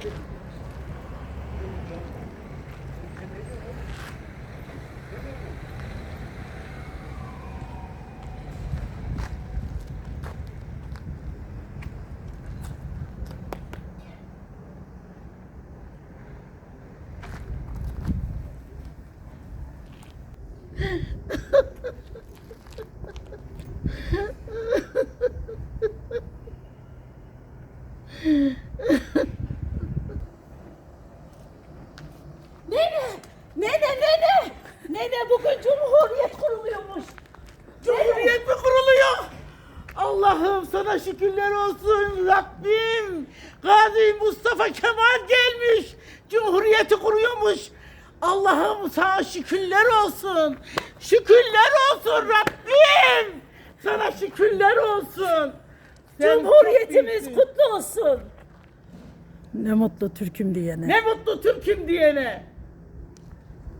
Ugh. Nene! Nene nene! Nene bugün Cumhuriyet kuruluyormuş. Cumhuriyet mi kuruluyor? Allah'ım sana şükürler olsun Rabbim. Gazi Mustafa Kemal gelmiş. Cumhuriyeti kuruyormuş. Allah'ım sana şükürler olsun. Şükürler olsun Rabbim. Sana şükürler olsun. Sen Cumhuriyetimiz çok büyüksün. kutlu olsun. Ne mutlu Türk'üm diyene. Ne mutlu Türk'üm diyene.